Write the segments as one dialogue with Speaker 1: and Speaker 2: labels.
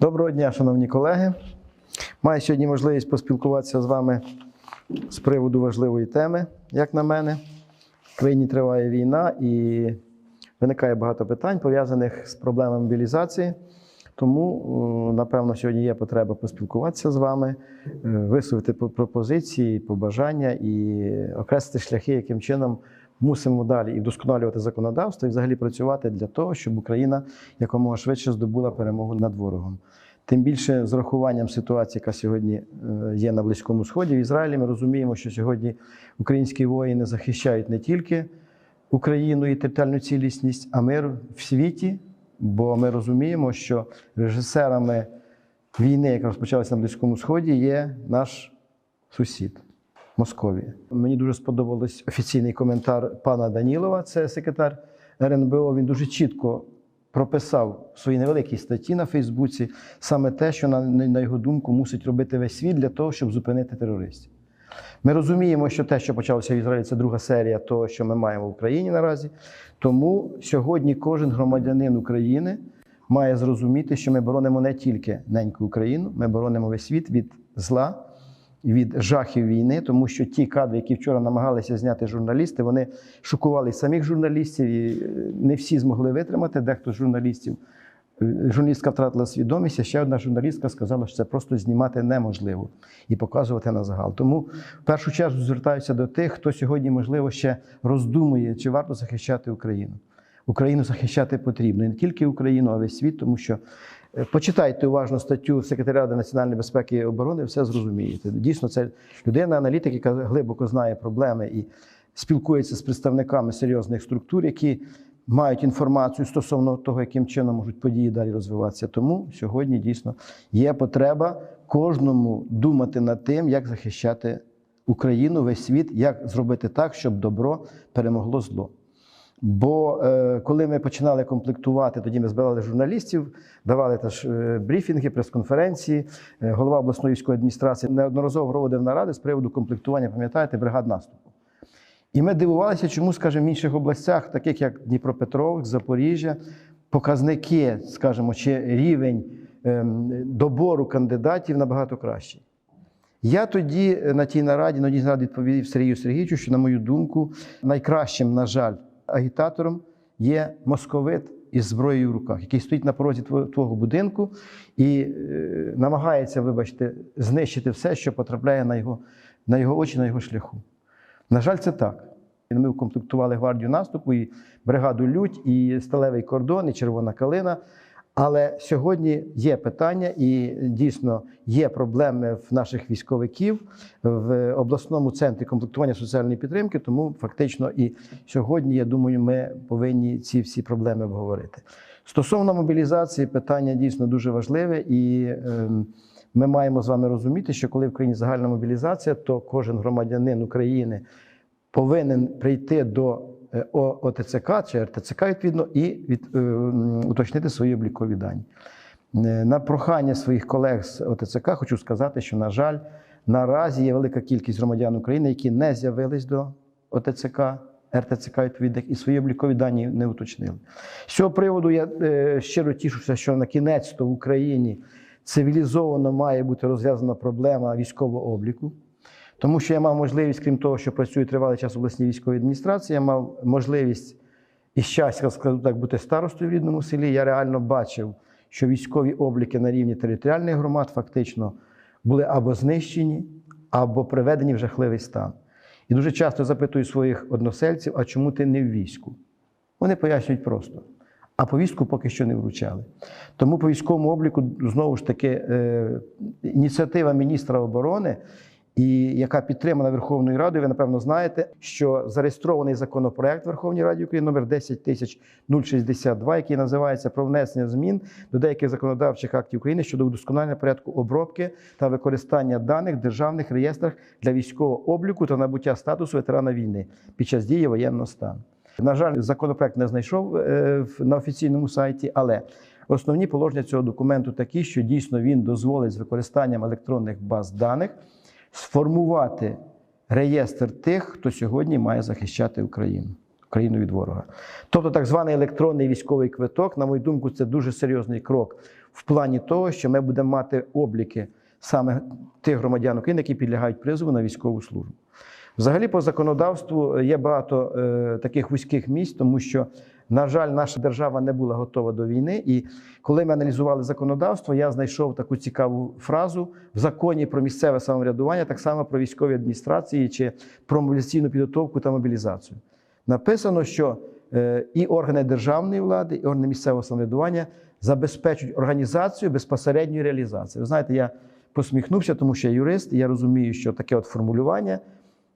Speaker 1: Доброго дня, шановні колеги. Маю сьогодні можливість поспілкуватися з вами з приводу важливої теми, як на мене. В країні триває війна і виникає багато питань, пов'язаних з проблемами мобілізації. Тому, е, напевно, сьогодні є потреба поспілкуватися з вами, е, висувати по- пропозиції, побажання і окреслити шляхи, яким чином мусимо далі і вдосконалювати законодавство, і взагалі працювати для того, щоб Україна якомога швидше здобула перемогу над ворогом. Тим більше з урахуванням ситуації, яка сьогодні е, є на Близькому Сході, в Ізраїлі, ми розуміємо, що сьогодні українські воїни захищають не тільки Україну і територіальну цілісність, а мир в світі. Бо ми розуміємо, що режисерами війни, яка розпочалася на Близькому Сході, є наш сусід Московія. Мені дуже сподобався офіційний коментар пана Данілова, це секретар РНБО. Він дуже чітко прописав в своїй невеликій статті на Фейсбуці саме те, що на його думку мусить робити весь світ для того, щоб зупинити терористів. Ми розуміємо, що те, що почалося в Ізраїлі, це друга серія того, що ми маємо в Україні наразі. Тому сьогодні кожен громадянин України має зрозуміти, що ми боронимо не тільки неньку Україну, ми боронимо весь світ від зла, від жахів війни, тому що ті кадри, які вчора намагалися зняти журналісти, вони шокували самих журналістів, і е, не всі змогли витримати. Дехто з журналістів. Е, Журналістка втратила свідомість, а ще одна журналістка сказала, що це просто знімати неможливо і показувати на загал. Тому в першу чергу звертаюся до тих, хто сьогодні, можливо, ще роздумує, чи варто захищати Україну. Україну захищати потрібно і не тільки Україну, а весь світ, тому що почитайте уважно статтю секретаря Ради національної безпеки і оборони, все зрозумієте. Дійсно, це людина, аналітик, яка глибоко знає проблеми і спілкується з представниками серйозних структур, які мають інформацію стосовно того, яким чином можуть події далі розвиватися. Тому сьогодні дійсно є потреба кожному думати над тим, як захищати Україну, весь світ, як зробити так, щоб добро перемогло зло. Бо е, коли ми починали комплектувати, тоді ми збирали журналістів, давали теж е, брифінги, прес-конференції. Е, голова обласної військової адміністрації неодноразово проводив наради з приводу комплектування, пам'ятаєте, бригад наступу. І ми дивувалися, чому, скажімо, в інших областях, таких як Дніпропетровськ, Запоріжжя, показники, скажімо, чи рівень ем, добору кандидатів набагато кращий. Я тоді е, на тій нараді, на тій нараді відповів Сергію Сергійовичу, що, на мою думку, найкращим, на жаль, агітатором є московит із зброєю в руках, який стоїть на порозі твого, будинку і е, намагається, вибачте, знищити все, що потрапляє на його, на його очі, на його шляху. На жаль, це так. Ми укомплектували гвардію наступу, і бригаду Лють, і сталевий кордон, і червона калина. Але сьогодні є питання, і дійсно є проблеми в наших військовиків в обласному центрі комплектування соціальної підтримки. Тому фактично і сьогодні, я думаю, ми повинні ці всі проблеми обговорити. Стосовно мобілізації, питання дійсно дуже важливе, і ем, ми маємо з вами розуміти, що коли в країні загальна мобілізація, то кожен громадянин України повинен прийти до ОТЦК чи РТЦК відповідно і від, е, уточнити свої облікові дані. Е, На прохання своїх колег з ОТЦК хочу сказати, що, на жаль, наразі є велика кількість громадян України, які не з'явились до ОТЦК, РТЦК відповідних і свої облікові дані не уточнили. З цього приводу я е, щиро тішуся, що на кінець то в Україні цивілізовано має бути розв'язана проблема військового обліку. Тому що я мав можливість, крім того, що працюю тривалий час в обласній військовій адміністрації, я мав можливість і щастя, скажу так, бути старостою в рідному селі. Я реально бачив, що військові обліки на рівні територіальних громад фактично були або знищені, або приведені в жахливий стан. І дуже часто запитую своїх односельців, а чому ти не в війську? Вони пояснюють просто. А повістку поки що не вручали. Тому по військовому обліку знову ж таки е, ініціатива міністра оборони, і яка підтримана Верховною Радою, ви напевно знаєте, що зареєстрований законопроект Верховній Раді України номер 10062, який називається про внесення змін до деяких законодавчих актів України щодо удосконалення порядку обробки та використання даних в державних реєстрах для військового обліку та набуття статусу ветерана війни під час дії воєнного стану. На жаль, законопроект не знайшов е, на офіційному сайті, але основні положення цього документу такі, що дійсно він дозволить з використанням електронних баз даних сформувати реєстр тих, хто сьогодні має захищати Україну. країну від ворога. Тобто, так званий електронний військовий квиток, на мою думку, це дуже серйозний крок в плані того, що ми будемо мати обліки саме тих громадян України, які підлягають призову на військову службу. Взагалі, по законодавству є багато е, таких вузьких місць, тому що, на жаль, наша держава не була готова до війни. І коли ми аналізували законодавство, я знайшов таку цікаву фразу в законі про місцеве самоврядування, так само про військові адміністрації чи про мобілізаційну підготовку та мобілізацію. Написано, що е, і органи державної влади, і органи місцевого самоврядування забезпечують організацію безпосередньої реалізації. Ви знаєте, я посміхнувся, тому що я юрист, і я розумію, що таке от формулювання,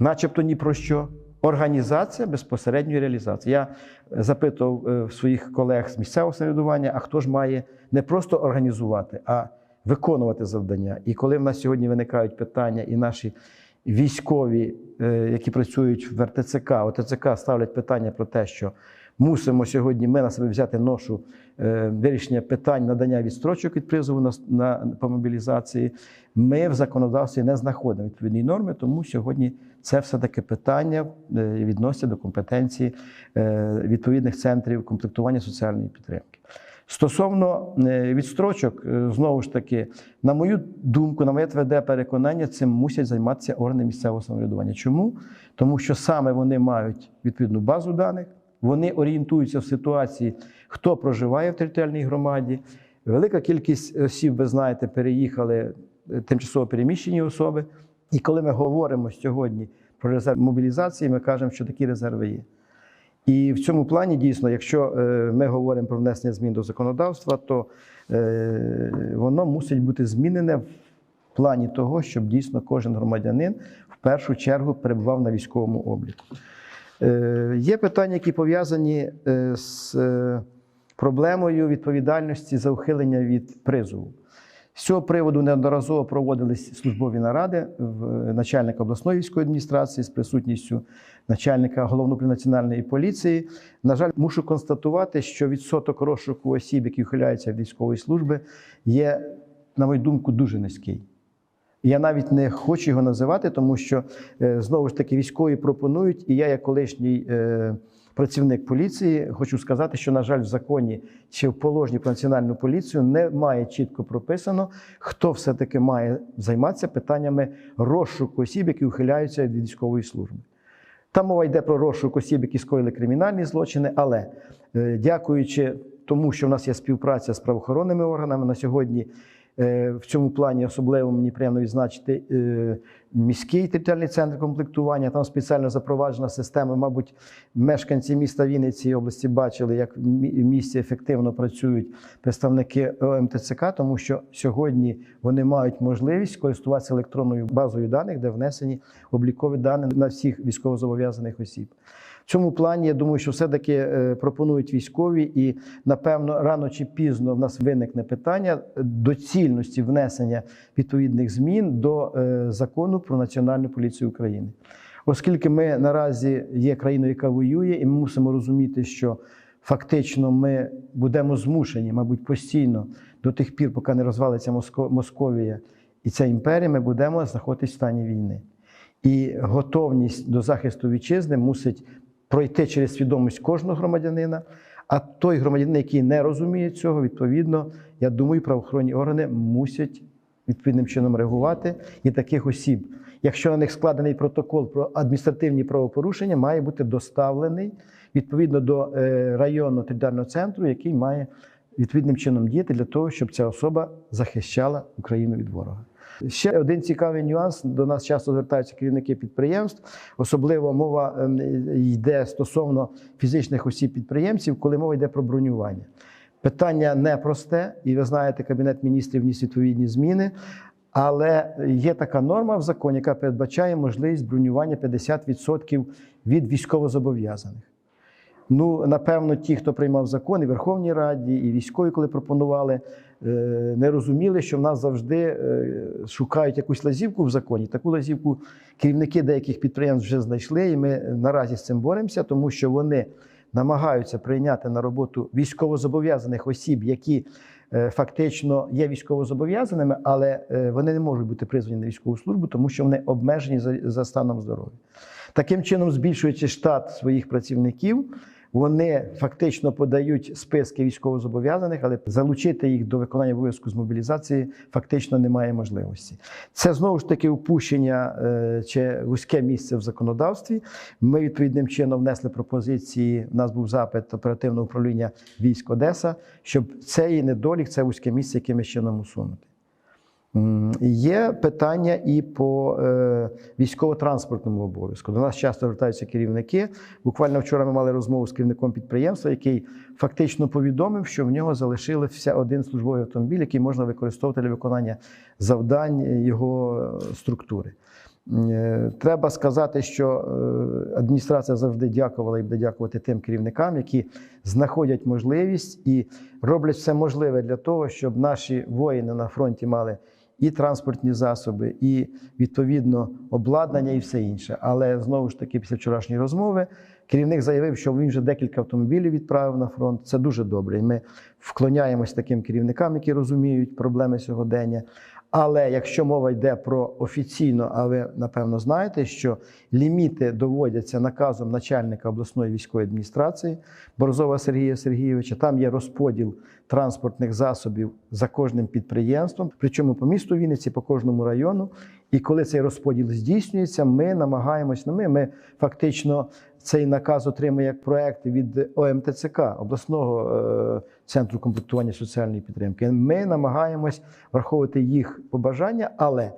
Speaker 1: начебто ні про що. Організація безпосередньої реалізації. Я запитував е, своїх колег з місцевого самоврядування, а хто ж має не просто організувати, а виконувати завдання. І коли в нас сьогодні виникають питання, і наші військові, е, які працюють в РТЦК, ОТЦК ставлять питання про те, що мусимо сьогодні ми на себе взяти ношу е, вирішення питань надання відстрочок від призову на, на по мобілізації. Ми в законодавстві не знаходимо відповідні норми, тому сьогодні це все-таки питання е, відносяться до компетенції е, відповідних центрів комплектування соціальної підтримки. Стосовно відстрочок, знову ж таки, на мою думку, на моє тверде переконання, цим мусять займатися органи місцевого самоврядування. Чому? Тому що саме вони мають відповідну базу даних, вони орієнтуються в ситуації, хто проживає в територіальній громаді. Велика кількість осіб, ви знаєте, переїхали е, тимчасово переміщені особи. І коли ми говоримо сьогодні про резерв мобілізації, ми кажемо, що такі резерви є. І в цьому плані дійсно, якщо е, ми говоримо про внесення змін до законодавства, то е, воно мусить бути змінене в плані того, щоб дійсно кожен громадянин в першу чергу перебував на військовому обліку. Е, Є питання, які пов'язані е, з е, проблемою відповідальності за ухилення від призову. З цього приводу неодноразово проводились службові наради в начальника обласної військової адміністрації з присутністю начальника головного національної поліції. На жаль, мушу констатувати, що відсоток розшуку осіб, які ухиляються від військової служби, є, на мою думку, дуже низький. Я навіть не хочу його називати, тому що е, знову ж таки військові пропонують, і я, як колишній е, працівник поліції, хочу сказати, що, на жаль, в законі чи в положенні про національну поліцію немає чітко прописано, хто все-таки має займатися питаннями розшуку осіб, які ухиляються від військової служби. Там мова йде про розшук осіб, які скоїли кримінальні злочини, але е, дякуючи тому, що в нас є співпраця з правоохоронними органами на сьогодні. Е, В цьому плані особливо мені приємно відзначити е, міський територіальний центр комплектування. Там спеціально запроваджена система. Мабуть, мешканці міста Вінниці і області бачили, як в місті ефективно працюють представники ОМТЦК, тому що сьогодні вони мають можливість користуватися електронною базою даних, де внесені облікові дані на всіх військовозобов'язаних осіб. Цьому плані я думаю, що все-таки е, пропонують військові, і напевно рано чи пізно в нас виникне питання доцільності внесення відповідних змін до е, закону про національну поліцію України. Оскільки ми наразі є країною, яка воює, і ми мусимо розуміти, що фактично ми будемо змушені, мабуть, постійно до тих пір, поки не розвалиться Моско- Московія і ця імперія, ми будемо знаходитися в стані війни. І готовність до захисту вітчизни мусить пройти через свідомість кожного громадянина. А той громадянин, який не розуміє цього, відповідно, я думаю, правоохоронні органи мусять відповідним чином реагувати. І таких осіб, якщо на них складений протокол про адміністративні правопорушення, має бути доставлений відповідно до е, районного територіального центру, який має відповідним чином діяти для того, щоб ця особа захищала Україну від ворога. Ще один цікавий нюанс. До нас часто звертаються керівники підприємств. Особливо мова ем, йде стосовно фізичних осіб підприємців, коли мова йде про бронювання. Питання непросте, і ви знаєте, Кабінет міністрів вніс відповідні зміни. Але є така норма в законі, яка передбачає можливість бронювання 50% від військовозобов'язаних. Ну, напевно, ті, хто приймав закон, і в Верховній Раді, і військові, коли пропонували, не розуміли, що в нас завжди е, шукають якусь лазівку в законі. Таку лазівку керівники деяких підприємств вже знайшли, і ми наразі з цим боремося, тому що вони намагаються прийняти на роботу військовозобов'язаних осіб, які е, фактично є військовозобов'язаними, але е, вони не можуть бути призвані на військову службу, тому що вони обмежені за станом здоров'я. Таким чином, збільшуючи штат своїх працівників, вони фактично подають списки військовозобов'язаних, але залучити їх до виконання обов'язку з мобілізації фактично немає можливості. Це знову ж таки упущення е, чи вузьке місце в законодавстві. Ми відповідним чином внесли пропозиції. У нас був запит оперативного управління військ Одеса, щоб цей недолік, це вузьке місце якимось чином усунути. Є питання і по е, військово-транспортному обов'язку. До нас часто звертаються керівники. Буквально вчора ми мали розмову з керівником підприємства, який фактично повідомив, що в нього залишився один службовий автомобіль, який можна використовувати для виконання завдань його структури. Е, Треба сказати, що е, адміністрація завжди дякувала і буде дякувати тим керівникам, які знаходять можливість і роблять все можливе для того, щоб наші воїни на фронті мали і транспортні засоби, і відповідно обладнання, і все інше. Але знову ж таки, після вчорашньої розмови, керівник заявив, що він вже декілька автомобілів відправив на фронт. Це дуже добре. І ми вклоняємось таким керівникам, які розуміють проблеми сьогодення. Але якщо мова йде про офіційно, а ви напевно знаєте, що ліміти доводяться наказом начальника обласної військової адміністрації Борзова Сергія Сергійовича, там є розподіл транспортних засобів за кожним підприємством, причому по місту Вінниці, по кожному району. І коли цей розподіл здійснюється, ми намагаємось, не ми, ми фактично цей наказ отримує як проект від ОМТЦК, обласного е, центру комплектування соціальної підтримки. Ми намагаємось враховувати їх побажання, але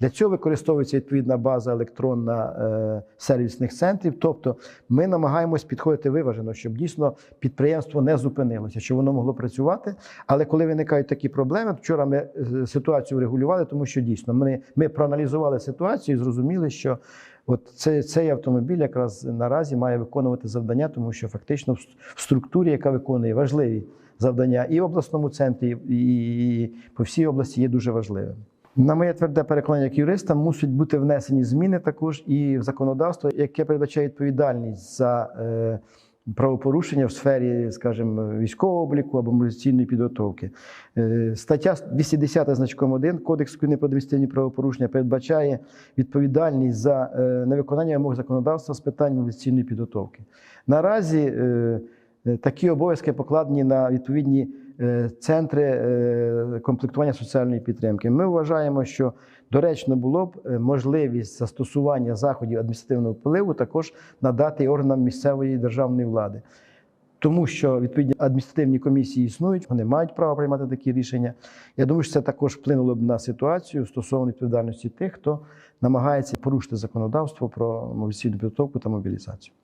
Speaker 1: для цього використовується відповідна база електронна е, сервісних центрів. Тобто ми намагаємось підходити виважено, щоб дійсно підприємство не зупинилося, щоб воно могло працювати. Але коли виникають такі проблеми, вчора ми е, ситуацію врегулювали, тому що дійсно ми, ми проаналізували ситуацію і зрозуміли, що От цей, цей автомобіль якраз наразі має виконувати завдання, тому що фактично в структурі, яка виконує важливі завдання і в обласному центрі, і, і по всій області є дуже важливим. На моє тверде переконання як юриста, мусять бути внесені зміни також і в законодавство, яке передбачає відповідальність за е, правопорушення в сфері, скажімо, військового обліку або мобілізаційної підготовки. Е, Стаття 210 значком 1 Кодексу України про адміністративні правопорушення передбачає відповідальність за е, невиконання вимог законодавства з питань мобілізаційної підготовки. Наразі е, е, такі обов'язки покладені на відповідні центри е, комплектування соціальної підтримки. Ми вважаємо, що доречно було б е, можливість застосування заходів адміністративного впливу також надати органам місцевої державної влади. Тому що відповідні адміністративні комісії існують, вони мають право приймати такі рішення. Я думаю, що це також вплинуло б на ситуацію стосовно відповідальності тих, хто намагається порушити законодавство про мобілізаційну підготовку та мобілізацію.